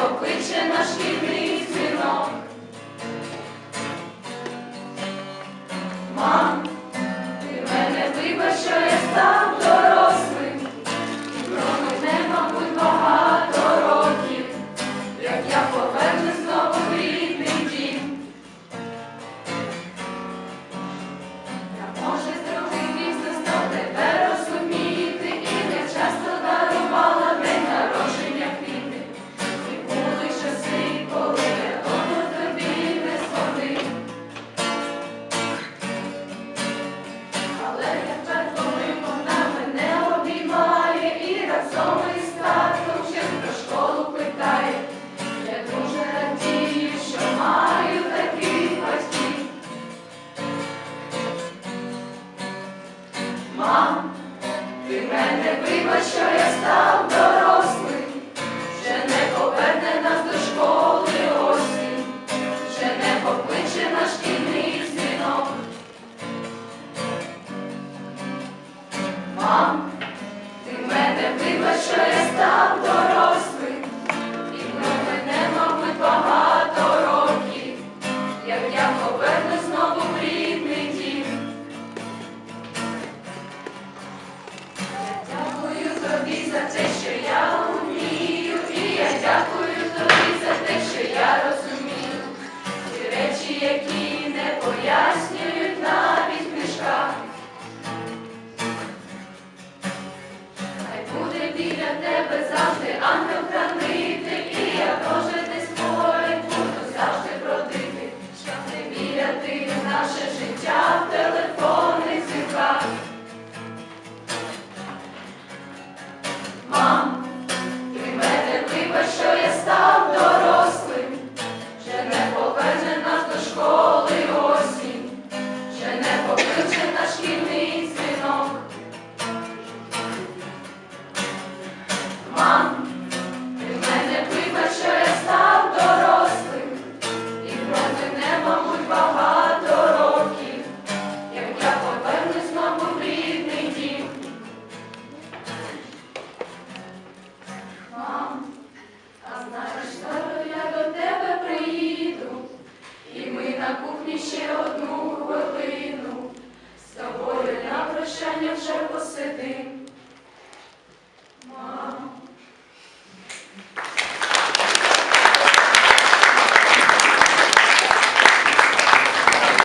покличе наш єдиний. Мам, ти мене вибач, що я став дорослим, вже не поверне нас до школи осінь, вже не покличе наш шкільний дзвінок. Мам, ти мене вибач, що я став дорослим, і про мене, мабуть, багато років, як я повернусь за те, що я вмію, і я дякую тобі за те, що я розумію. Ті речі, які не пояснюють навіть книжках. Хай буде біля тебе завжди ангел-хранитель,